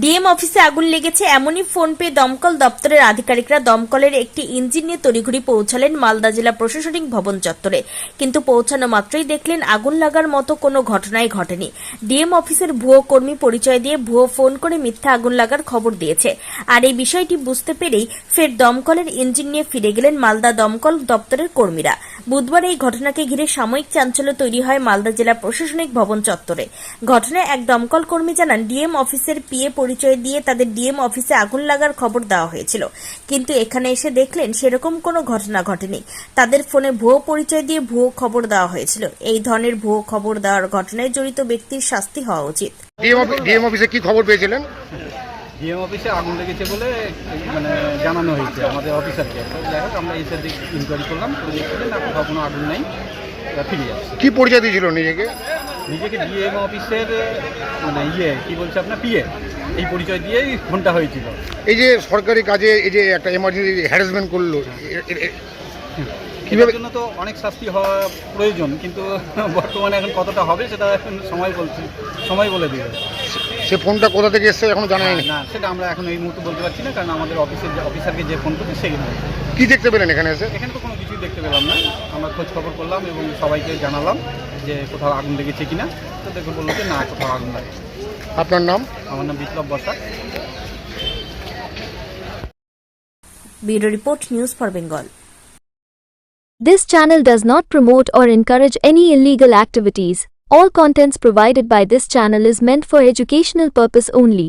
DM অফিসে আগুন লেগেছে এমনই ফোন পেয়ে দমকল দপ্তরের আধিকারিকরা দমকলের একটি ইঞ্জিন নিয়ে তড়িঘড়ি পৌঁছালেন মালদা জেলা প্রশাসনিক ভবন চত্বরে। কিন্তু পৌঁছানো মাত্রই দেখলেন আগুন লাগার মতো কোনো ঘটনাই ঘটেনি। ডিএম অফিসের ভুয়ো কর্মী পরিচয় দিয়ে ভুয়ো ফোন করে মিথ্যা আগুন লাগার খবর দিয়েছে। আর এই বিষয়টি বুঝতে পেরেই ফের দমকলের ইঞ্জিন নিয়ে ফিরে গেলেন মালদা দমকল দপ্তরের কর্মীরা। বুধবার এই ঘটনাকে ঘিরে সাময়িক চাঞ্চল্য তৈরি হয় মালদা জেলা প্রশাসনিক ভবন চত্বরে। ঘটনায় এক দমকল কর্মী জানান, ডিএম অফিসের পিএ পরিচয় দিয়ে তাদের ডিএম অফিসে আগুন লাগার খবর দেওয়া হয়েছিল। কিন্তু এখানে এসে দেখলেন সেরকম কোনো ঘটনা ঘটেনি। তাদের ফোনে ভুয়ো পরিচয় দিয়ে ভুয়ো খবর দেওয়া হয়েছিল। এই ধরনের ভুয়ো খবর দেওয়ার ঘটনায় জড়িত ব্যক্তির শাস্তি হওয়া উচিত। ডিএম অফিসে কি খবর পেয়েছিলেন? ডিএম অফিসে আগুন লেগেছে বলে মানে জানানো হয়েছে আমাদের অফিসারকে। যাই হোক আমরা এসে ইনকোয়ারি করলাম করে না কোথাও কোনো আগুন নেই ফিরে যাচ্ছে। কি পরিচয় দিয়েছিল নিজেকে? নিজেকে ডিএম অফিসের মানে ইয়ে কি বলছে আপনার পিএ এই পরিচয় দিয়েই ফোনটা হয়েছিল। এই যে সরকারি কাজে এই যে একটা এমার্জেন্সি হ্যারাসমেন্ট করল এটার জন্য তো অনেক শাস্তি হওয়া প্রয়োজন কিন্তু বর্তমানে এখন কতটা হবে সেটা এখন সময় বলছে সময় বলে দিবে। সে ফোনটা কোথা থেকে এসছে এখনও জানা যায়নি না সেটা আমরা এখন এই মুহূর্তে বলতে পারছি না কারণ আমাদের অফিসের যে অফিসারকে যে ফোন করছে সেই কি দেখতে পেলেন এখানে এসে? এখানে তো দেখতে পেলাম না আমরা খোঁজ খবর করলাম এবং সবাইকে জানালাম যে কোথাও আগুন লেগেছে কিনা তো দেখে বললো যে না কোথাও আগুন লাগে আপনার নাম আমার নাম Biplab Basak bureau report news for Bengal This channel does not promote or encourage any illegal activities. All contents provided by this channel is meant for educational purpose only.